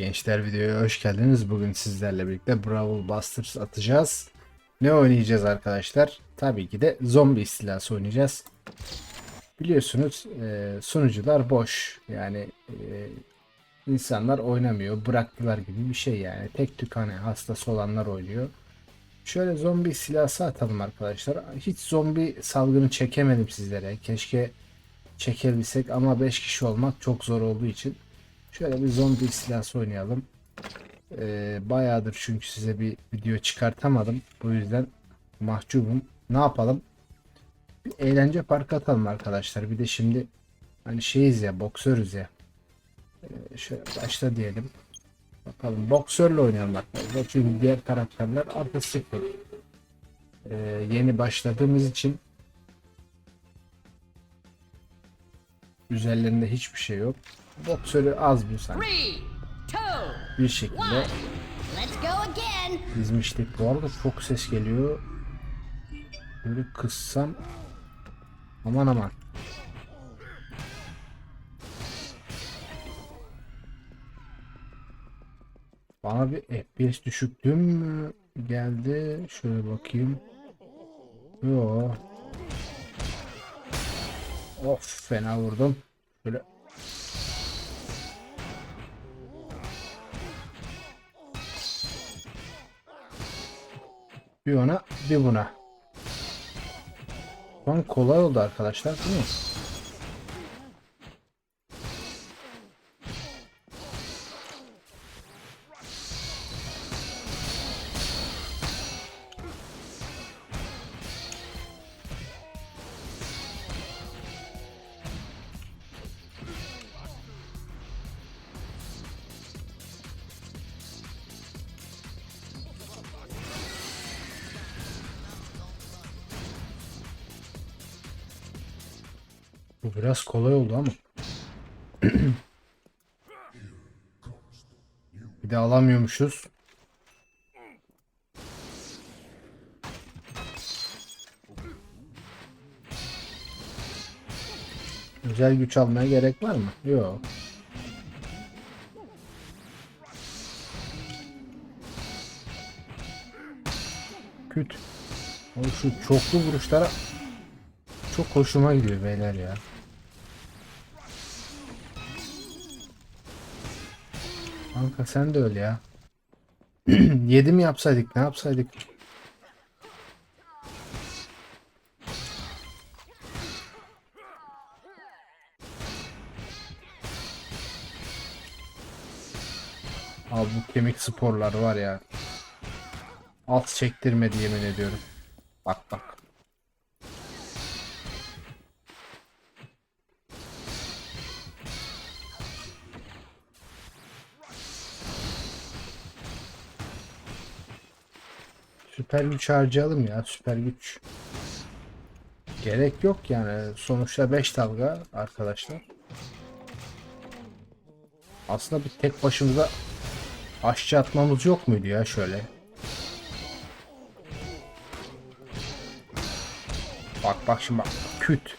Gençler videoya hoş geldiniz. Bugün sizlerle birlikte Brawl Busters atacağız. Ne oynayacağız arkadaşlar? Tabii ki de zombi istilası oynayacağız. Biliyorsunuz e, sunucular boş. Yani e, insanlar oynamıyor. Bıraktılar gibi bir şey yani. Tek tük hani hastası olanlar oynuyor. Şöyle zombi istilası atalım arkadaşlar. Hiç zombi salgını çekemedim sizlere. Keşke çekebilsek ama 5 kişi olmak çok zor olduğu için şöyle bir zombi istilası oynayalım. Ee, bayağıdır çünkü size bir video çıkartamadım. Bu yüzden mahcubum. Ne yapalım? Bir eğlence parkı atalım arkadaşlar. Bir de şimdi hani şeyiz ya boksörüz ya. Ee, şöyle başla diyelim. Bakalım boksörle oynayalım arkadaşlar. Çünkü diğer karakterler artı sıfır. Ee, yeni başladığımız için üzerlerinde hiçbir şey yok. Boksörü az bir sanki bir şekilde dizmiştik. Bu arada çok ses geliyor. Böyle kıssam aman aman. Bana bir FPS düşüklüğü mü geldi? Şöyle bakayım. Yo. Of fena vurdum. Şöyle Bir ona bir buna. An kolay oldu arkadaşlar değil mi? Bu biraz kolay oldu ama. bir de alamıyormuşuz. Özel güç almaya gerek var mı? Yok. Küt. O şu çoklu vuruşlara çok hoşuma gidiyor beyler ya. Kanka sen de öyle ya. 7 mi yapsaydık ne yapsaydık? Abi bu kemik sporlar var ya. Alt çektirmedi yemin ediyorum. Bak bak. Süper güç harcayalım ya süper güç. Gerek yok yani. Sonuçta 5 dalga arkadaşlar. Aslında bir tek başımıza aşçı atmamız yok muydu ya şöyle? Bak bak şimdi bak. Küt.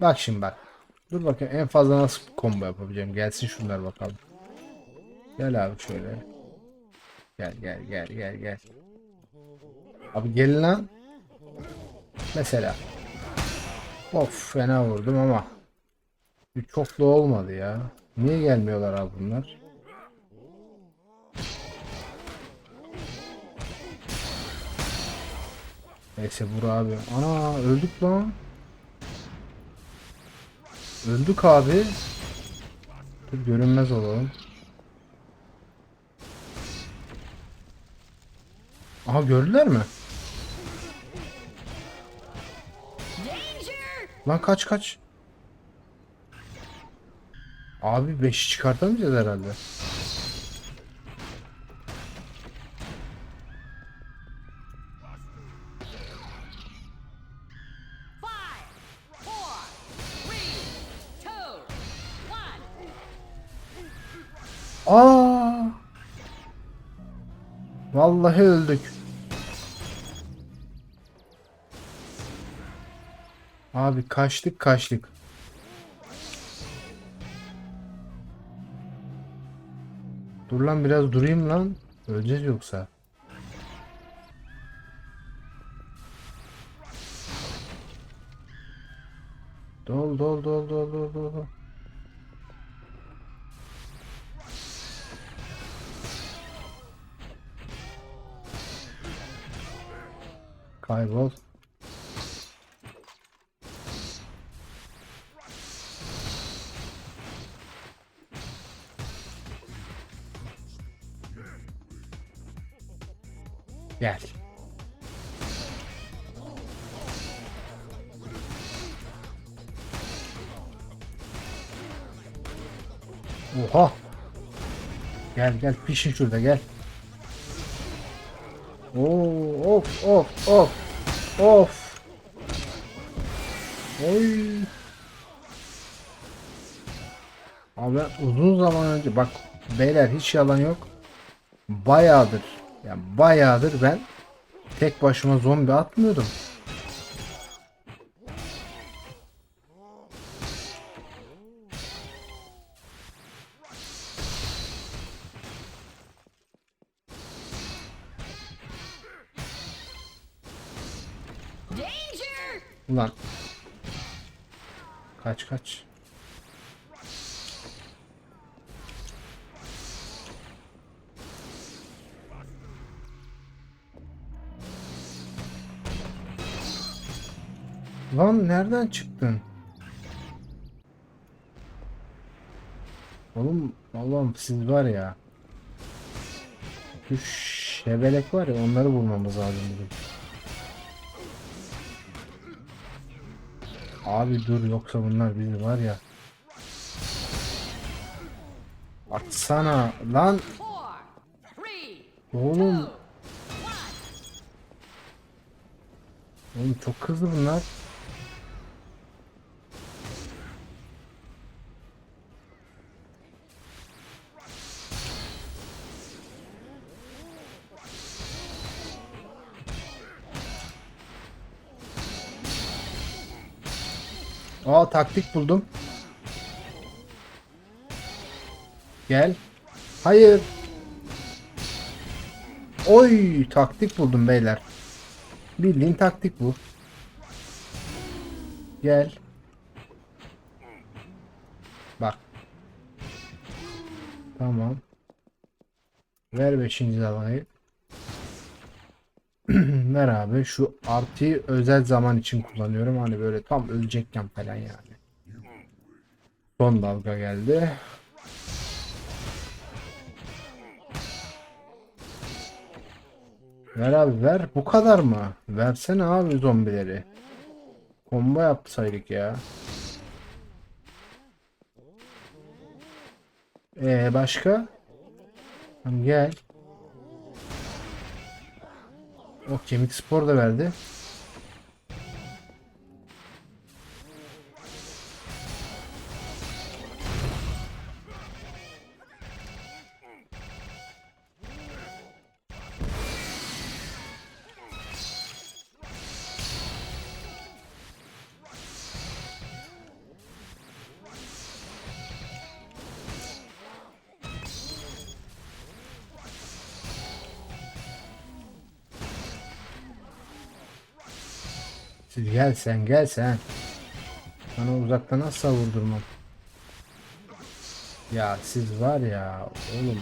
Bak şimdi bak. Dur bakayım en fazla nasıl combo yapabileceğim. Gelsin şunlar bakalım. Gel abi şöyle. Gel gel gel gel gel. Abi gelin lan. Mesela. Of fena vurdum ama. Çok da olmadı ya. Niye gelmiyorlar abi bunlar? Neyse vur abi. Ana öldük lan. Öldük abi. Dur görünmez olalım. Aha gördüler mi? Lan kaç kaç. Abi 5'i çıkartamayacağız herhalde. Aa! Vallahi öldük. Abi kaçtık kaçtık. Dur lan biraz durayım lan. Öleceğiz yoksa. Dol dol dol dol dol dol. dol. Kaybol. Oha. Gel gel pişin şurada gel. Oo, of of of of. Oy. Abi uzun zaman önce bak beyler hiç yalan yok. Bayağıdır yani bayağıdır ben tek başıma zombi atmıyordum. Ulan. Kaç kaç. Lan nereden çıktın? Oğlum Allah'ım siz var ya. Şu şebelek var ya onları bulmamız lazım bugün. Abi dur yoksa bunlar bizi var ya. Atsana lan oğlum. Oğlum çok hızlı bunlar. Taktik buldum. Gel. Hayır. Oy taktik buldum beyler. Bildiğin taktik bu. Gel. Bak. Tamam. Ver 5. davayı. Ver abi. Şu artıyı özel zaman için kullanıyorum. Hani böyle tam ölecekken falan yani. Son dalga geldi. Ver abi ver. Bu kadar mı? Versene abi zombileri. Combo yapsaydık ya. Ee başka? Gel. O kemik spor da verdi. Siz gel sen gel sen. Sana uzaktan asla vurdurmam. Ya siz var ya oğlum.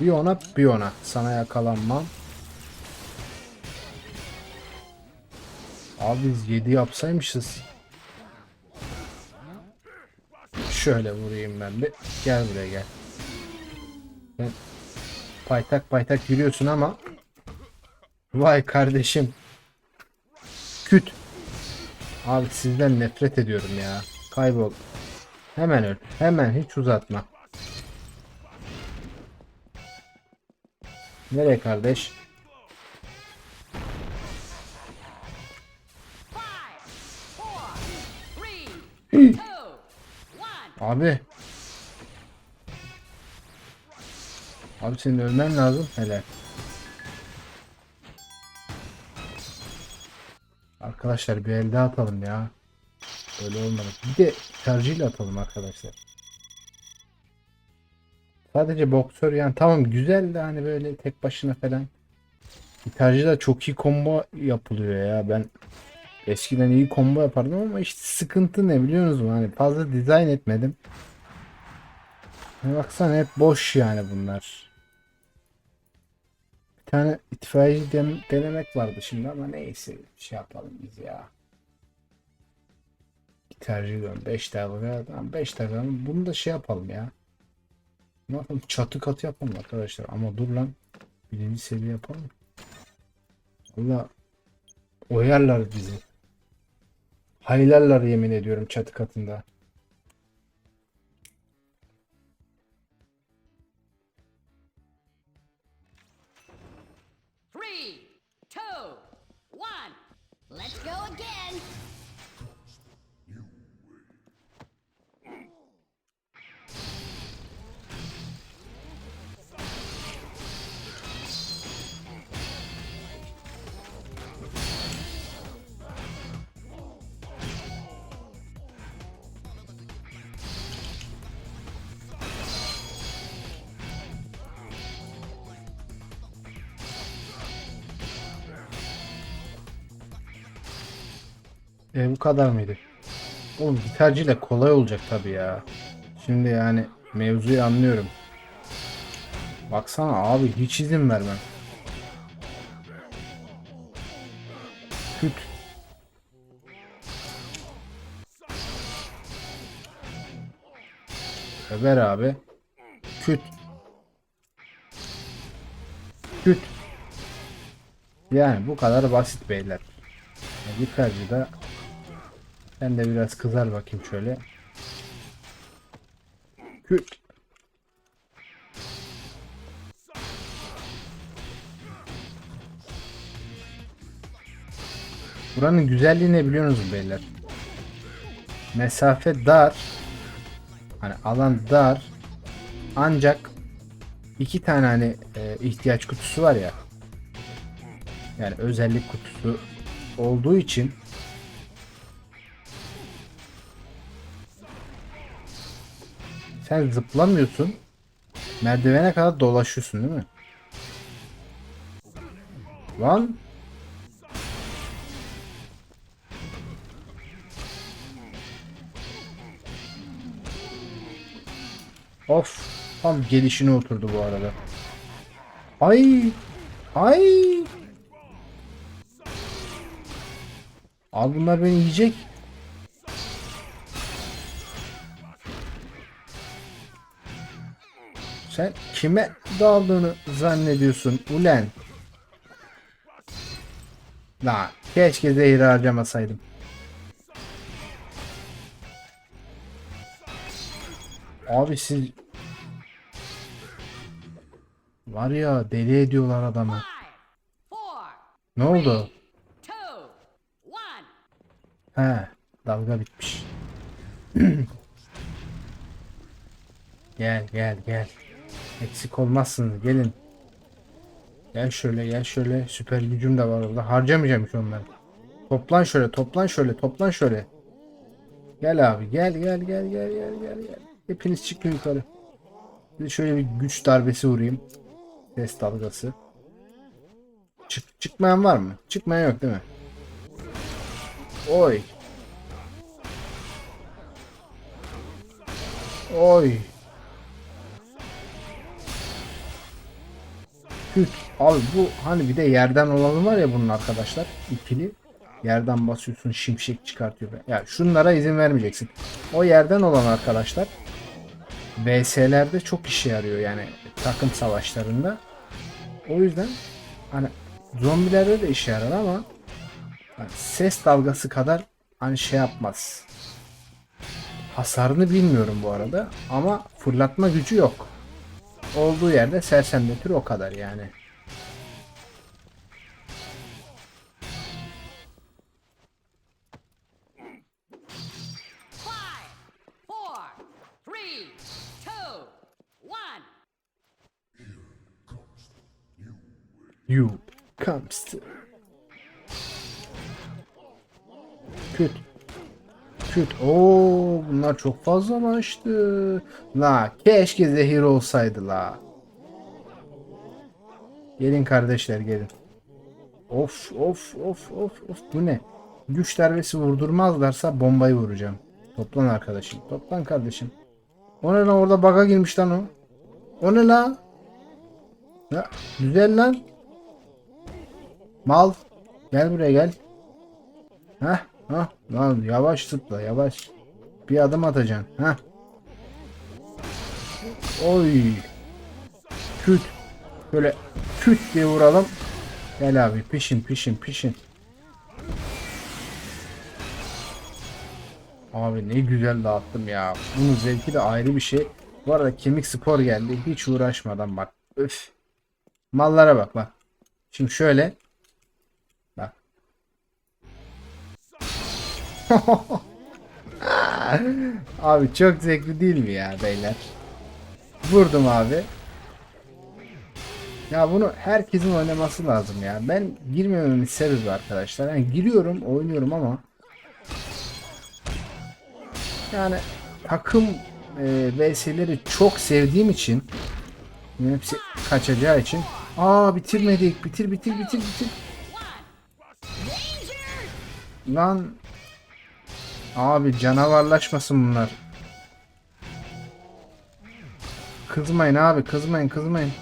Bir ona bir ona. Sana yakalanmam. Abi biz 7 yapsaymışız. Şöyle vurayım ben bir. Gel buraya gel. Sen paytak paytak yürüyorsun ama Vay kardeşim. Küt. Abi sizden nefret ediyorum ya. Kaybol. Hemen öl. Hemen hiç uzatma. Nereye kardeş? Abi. Abi senin ölmen lazım. Hele. Arkadaşlar bir el daha atalım ya. Öyle olmadı. Bir de tercihle atalım arkadaşlar. Sadece boksör yani tamam güzel de hani böyle tek başına falan. Tercihler çok iyi combo yapılıyor ya. Ben eskiden iyi combo yapardım ama işte sıkıntı ne biliyor musunuz? Hani fazla dizayn etmedim. Baksana hep boş yani bunlar. Tane itfaiyeci den- denemek vardı şimdi ama neyse şey yapalım biz ya. Tercih ediyorum 5 dakika tamam 5 dakika bunu da şey yapalım ya. Ne yapalım çatı katı yapalım arkadaşlar ama dur lan birinci seviye yapalım. Valla oyarlar bizi. Haylarlar yemin ediyorum çatı katında. E bu kadar mıydı? Oğlum gitarcıyla kolay olacak tabii ya. Şimdi yani mevzuyu anlıyorum. Baksana abi hiç izin vermem. Küt. Öber abi. Küt. Küt. Yani bu kadar basit beyler. Gitarcı da ben de biraz kızar bakayım şöyle. Küt. Buranın güzelliği ne biliyor musunuz beyler? Mesafe dar. Hani alan dar. Ancak iki tane hani e, ihtiyaç kutusu var ya. Yani özellik kutusu olduğu için sen zıplamıyorsun. Merdivene kadar dolaşıyorsun değil mi? Lan Of. Tam gelişine oturdu bu arada. Ay. Ay. Abi bunlar beni yiyecek. Sen kime daldığını zannediyorsun ulen? La keşke zehir harcamasaydım. Abi siz var ya deli ediyorlar adamı. Ne oldu? He, dalga bitmiş. gel gel gel. Eksik olmazsınız gelin. Gel şöyle gel şöyle. Süper gücüm de var orada. Harcamayacağım ki onları. Toplan şöyle toplan şöyle toplan şöyle. Gel abi gel gel gel gel gel gel gel. Hepiniz çıkın yukarı. De şöyle bir güç darbesi vurayım. Ses dalgası. Çık, çıkmayan var mı? Çıkmayan yok değil mi? Oy. Oy. Küt. Abi bu hani bir de yerden olanı var ya bunun arkadaşlar. ikili. Yerden basıyorsun şimşek çıkartıyor. Ya şunlara izin vermeyeceksin. O yerden olan arkadaşlar VS'lerde çok işe yarıyor yani takım savaşlarında. O yüzden hani zombilerde de işe yarar ama hani ses dalgası kadar hani şey yapmaz. Hasarını bilmiyorum bu arada ama fırlatma gücü yok. Olduğu yerde sersemletir o kadar yani. You comes to... Küt. Küt. Oo bunlar çok fazlalaştı. La keşke zehir olsaydı la. Gelin kardeşler gelin. Of of of of of bu ne? Güç darbesi vurdurmazlarsa bombayı vuracağım. Toplan arkadaşım. Toplan kardeşim. O ne lan orada baga girmiş lan o. O ne lan? Ya güzel lan. Mal. Gel buraya gel. Heh, heh. Lan yavaş zıpla yavaş. Bir adım atacaksın. Heh. Oy. Küt. Böyle küt diye vuralım. Gel abi pişin pişin pişin. Abi ne güzel dağıttım ya. Bunun zevki de ayrı bir şey. Bu arada kemik spor geldi. Hiç uğraşmadan bak. Öf. Mallara bak bak. Şimdi şöyle. abi çok zevkli değil mi ya beyler? Vurdum abi. Ya bunu herkesin oynaması lazım ya. Ben girmememin sebebi arkadaşlar. Yani giriyorum, oynuyorum ama yani takım e, VS'leri çok sevdiğim için hepsi kaçacağı için aa bitirmedik bitir bitir bitir bitir lan abi canavarlaşmasın bunlar kızmayın abi kızmayın kızmayın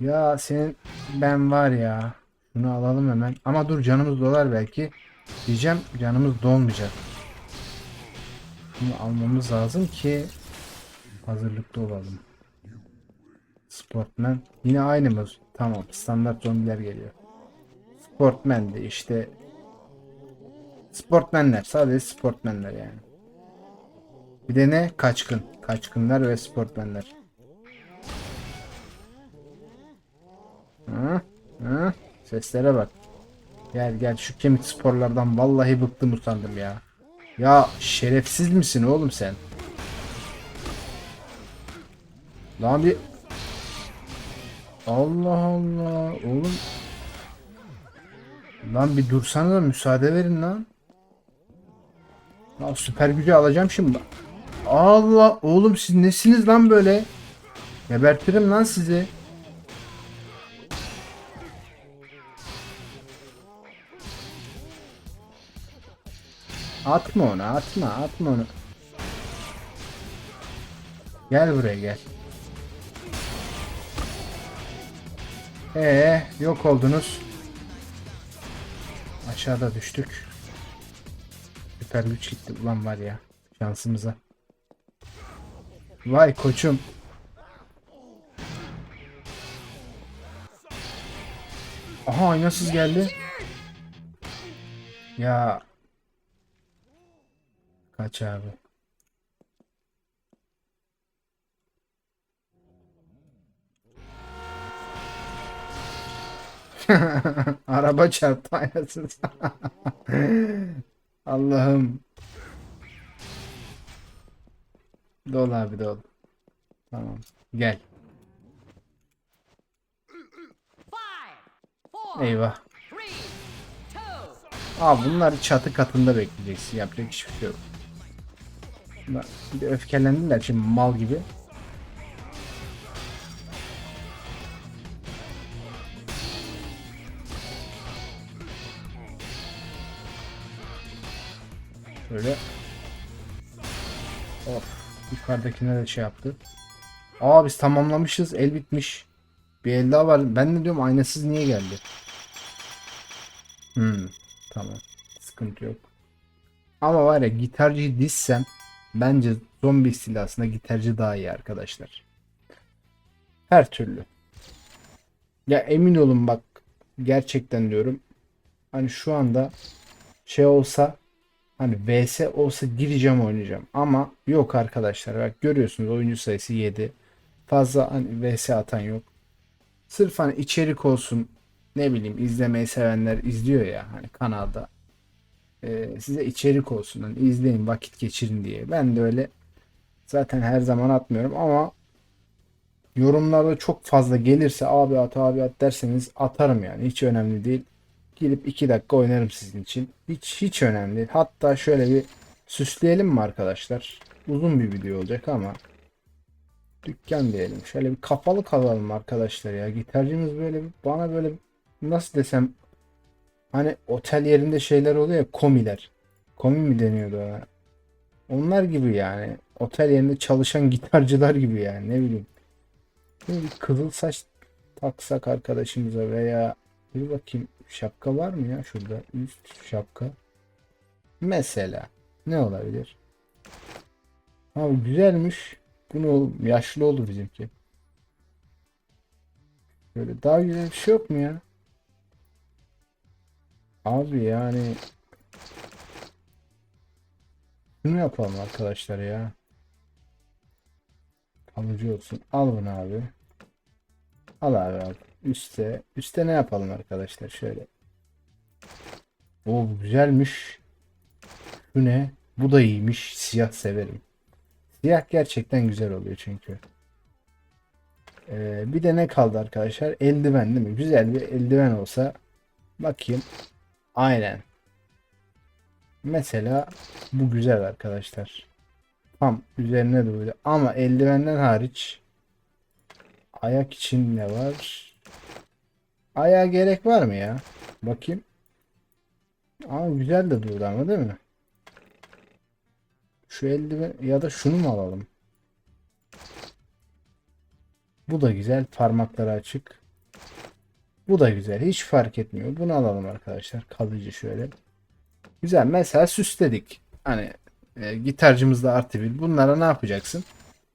ya senin ben var ya şunu alalım hemen ama dur canımız dolar belki Diyeceğim canımız dolmayacak. Bunu almamız lazım ki hazırlıklı olalım. Sportman. Yine aynı mı? Tamam. Standart zombiler geliyor. Sportman de işte Sportmenler. Sadece sportmenler yani. Bir de ne? Kaçkın. Kaçkınlar ve sportmenler. Hı? Hı? Seslere bak. Gel gel şu kemik sporlardan vallahi bıktım usandım ya. Ya şerefsiz misin oğlum sen? Lan bir Allah Allah oğlum Lan bir dursana da müsaade verin lan. Lan süper gücü alacağım şimdi. Allah oğlum siz nesiniz lan böyle? Gebertirim lan sizi. Atma onu atma atma onu. Gel buraya gel. Ee yok oldunuz. Aşağıda düştük. Süper güç gitti ulan var ya şansımıza. Vay koçum. Aha aynasız geldi. Ya Kaç abi. Araba çarptı aynasını. Allah'ım. Dol abi dol. Tamam. Gel. Eyvah. Aa bunlar çatı katında bekleyeceksin. Yapacak hiçbir şey yok. Bir öfkelendiler şimdi mal gibi. Şöyle. Of. Yukarıdakine de şey yaptı. Aa biz tamamlamışız. El bitmiş. Bir el daha var. Ben de diyorum aynasız niye geldi? Hmm. Tamam. Sıkıntı yok. Ama var ya gitarcıyı dizsem bence zombi istilasında gitarcı daha iyi arkadaşlar. Her türlü. Ya emin olun bak gerçekten diyorum. Hani şu anda şey olsa hani VS olsa gireceğim oynayacağım. Ama yok arkadaşlar. Bak görüyorsunuz oyuncu sayısı 7. Fazla hani VS atan yok. Sırf hani içerik olsun ne bileyim izlemeyi sevenler izliyor ya hani kanalda. Ee, size içerik olsun hani izleyin vakit geçirin diye. Ben de öyle zaten her zaman atmıyorum ama yorumlarda çok fazla gelirse abi at abi at derseniz atarım yani hiç önemli değil. Girip 2 dakika oynarım sizin için. Hiç hiç önemli değil. Hatta şöyle bir süsleyelim mi arkadaşlar? Uzun bir video olacak ama dükkan diyelim. Şöyle bir kapalı kalalım arkadaşlar ya. Gitarcımız böyle bir- bana böyle nasıl desem hani otel yerinde şeyler oluyor ya komiler. Komi mi deniyordu ona? Onlar gibi yani. Otel yerinde çalışan gitarcılar gibi yani ne bileyim. Bir kızıl saç taksak arkadaşımıza veya bir bakayım şapka var mı ya şurada üst şapka. Mesela ne olabilir? Abi güzelmiş. Bunu yaşlı oldu bizimki. Böyle daha güzel bir şey yok mu ya? Abi yani şunu yapalım arkadaşlar ya. Kalıcı olsun. Al bunu abi. Al abi al. Üste. Üste ne yapalım arkadaşlar şöyle. O güzelmiş. Bu ne? Bu da iyiymiş. Siyah severim. Siyah gerçekten güzel oluyor çünkü. Ee, bir de ne kaldı arkadaşlar? Eldiven değil mi? Güzel bir eldiven olsa. Bakayım. Aynen. Mesela bu güzel arkadaşlar. Tam üzerine de böyle. Ama eldivenden hariç ayak için ne var? Ayağa gerek var mı ya? Bakayım. Aa güzel de durdu ama değil mi? Şu eldiven ya da şunu mu alalım? Bu da güzel. Parmakları açık. Bu da güzel. Hiç fark etmiyor. Bunu alalım arkadaşlar. Kalıcı şöyle. Güzel. Mesela süsledik. Hani e, gitarcımızda artı bir. Bunlara ne yapacaksın?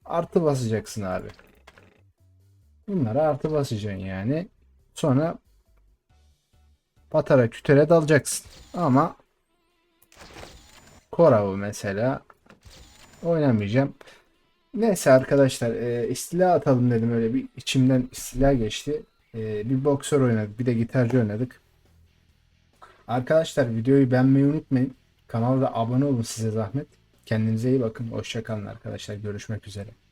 Artı basacaksın abi. Bunlara artı basacaksın yani. Sonra patara kütere dalacaksın. Ama Korav'ı mesela oynamayacağım. Neyse arkadaşlar e, istila atalım dedim öyle bir içimden istila geçti. E, bir boksör oynadık bir de gitarcı oynadık. Arkadaşlar videoyu beğenmeyi unutmayın. Kanala da abone olun size zahmet. Kendinize iyi bakın. Hoşçakalın arkadaşlar. Görüşmek üzere.